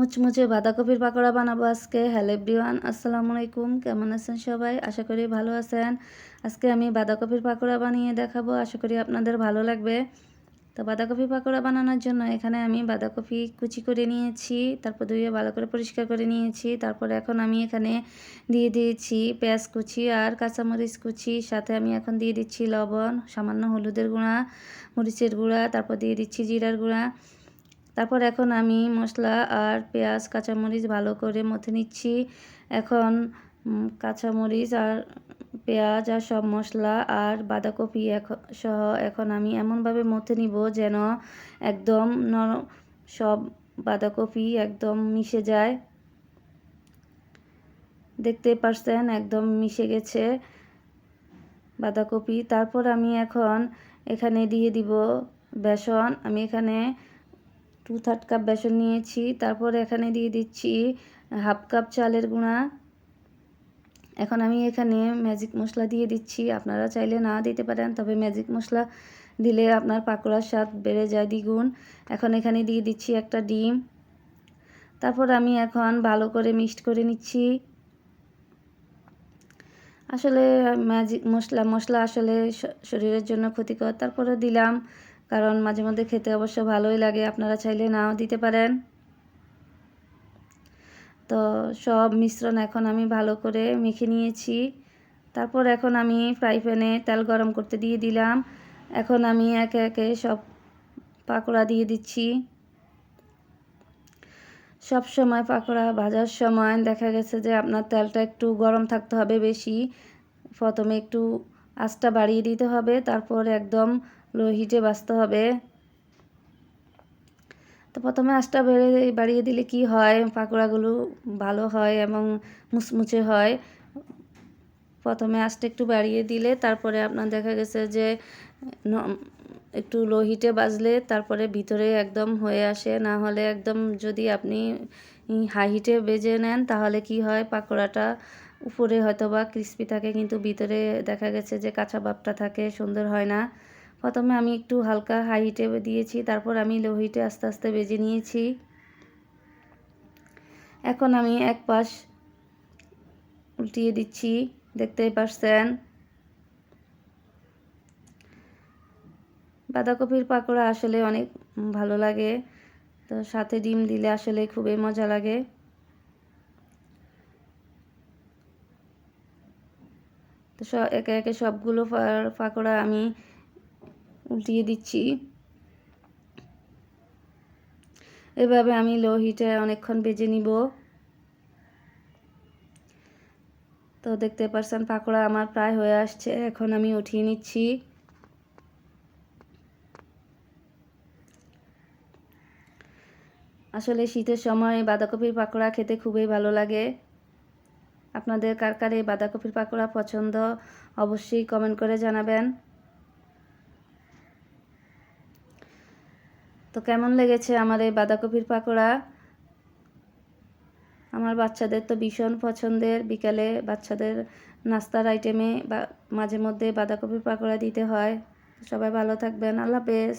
মুচমুচে বাঁধাকপির পাকোড়া বানাবো আজকে। হ্যালো এভরিওয়ান আসসালামু আলাইকুম। কেমন আছেন সবাই? আশা করি ভালো আছেন। আজকে আমি বাঁধাকপির পাকোড়া বানিয়ে দেখাবো। আশা করি আপনাদের ভালো লাগবে। তো বাঁধাকপি পাকোড়া বানানোর জন্য এখানে আমি বাঁধাকপি কুচি করে নিয়েছি, তারপর ধুয়ে ভালো করে পরিষ্কার করে নিয়েছি, তারপর এখন আমি এখানে দিয়ে দিয়েছি পেঁয়াজ কুচি আর কাঁচামরিচ কুচি, সাথে আমি এখন দিয়ে দিচ্ছি লবণ, সামান্য হলুদের গুঁড়া, মরিচের গুঁড়া, তারপর দিয়ে দিচ্ছি জিরার গুঁড়া। তারপর এখন আমি মশলা আর পেঁয়াজ, কাঁচামরিচ ভালো করে মথে নিচ্ছি। এখন কাঁচামরিচ আর পেঁয়াজ আর সব মশলা আর বাঁধাকপি সহ এখন আমি এমনভাবে মথে নিব যেন একদম নরম সব বাঁধাকপি একদম মিশে যায়। দেখতে পারছেন একদম মিশে গেছে বাঁধাকপি। তারপর আমি এখন এখানে দিয়ে দিব বেসন। আমি এখানে টু থার্ড কাপ বেসন নিয়েছি। তারপর এখানে দিয়ে দিচ্ছি হাফ কাপ চালের গুঁড়া। এখন আমি এখানে ম্যাজিক মশলা দিয়ে দিচ্ছি। আপনারা চাইলে না দিতে পারেন, তবে ম্যাজিক মশলা দিলে আপনার পাকোড়ার স্বাদ বেড়ে যায় দ্বিগুণ। এখন এখানে দিয়ে দিচ্ছি একটা ডিম। তারপর আমি এখন ভালো করে মিক্সড করে নিচ্ছি। আসলে ম্যাজিক মশলা মশলা আসলে শরীরের জন্য ক্ষতিকর। তারপরে দিলাম কারণ মাঝে মধ্যে খেতে অবশ্য ভালোই লাগে। আপনারা চাইলে নাও দিতে পারেন। তো সব মিশ্রণ এখন আমি ভালো করে মেখে নিয়েছি। তারপর এখন আমি ফ্রাই প্যানে তেল গরম করতে দিয়ে দিলাম। এখন আমি একে একে সব পাকোড়া দিয়ে দিচ্ছি। সব সময় পাকোড়া ভাজার সময় দেখা গেছে যে আপনার তেলটা একটু গরম থাকতে হবে বেশি। প্রথমে একটু আঁচটা বাড়িয়ে দিতে হবে, তারপর একদম লো হিটে বাঁচতে হবে। তো প্রথমে আঁচটা বেড়ে বাড়িয়ে দিলে কি হয়? পাকোড়াগুলো ভালো হয় এবং মুচমুচে হয়। প্রথমে আঁচটা একটু বাড়িয়ে দিলে তারপরে আপনার দেখা গেছে যে একটু লো হিটে বাজলে তারপরে ভিতরে একদম হয়ে আসে। না হলে একদম যদি আপনি হাই হিটে বেজে নেন, তাহলে কি হয়? পাকোড়াটা উপরে হয়তো বা ক্রিস্পি থাকে, কিন্তু ভিতরে দেখা গেছে যে কাঁচা ভাবটা থাকে, সুন্দর হয় না। প্রথমে আমি একটু হালকা হাই হিটে দিয়েছি, তারপর আমি লো হিটে আস্তে আস্তে বেজে নিয়েছি। এখন আমি এক পাশ উল্টিয়ে দিচ্ছি, দেখতেই পারছেন। বাঁধাকপির পাকোড়া আসলে অনেক ভালো লাগে, তো সাথে ডিম দিলে আসলে খুবই মজা লাগে। তো একে একে সবগুলো পাকোড়া আমি উল্টিয়ে দিচ্ছি। এভাবে আমি লো হিটে অনেকক্ষণ বেজে নিব। তো দেখতে পারছেন পাকোড়া আমার প্রায় হয়ে আসছে, এখন আমি উঠিয়ে নিচ্ছি। আসলে শীতের সময় বাঁধাকপির পাকোড়া খেতে খুবই ভালো লাগে। আপনাদের কার কার এই বাঁধাকপির পাকোড়া পছন্দ, অবশ্যই কমেন্ট করে জানাবেন। তো কেমন লেগেছে আমার এই বাঁধাকপির পাকোড়া? আমার বাচ্চাদের তো ভীষণ পছন্দের। বিকালে বাচ্চাদের নাস্তার আইটেমে বা মাঝে মধ্যে বাঁধাকপির পাকোড়া দিতে হয়। সবাই ভালো থাকবেন। আল্লাহ হাফেজ।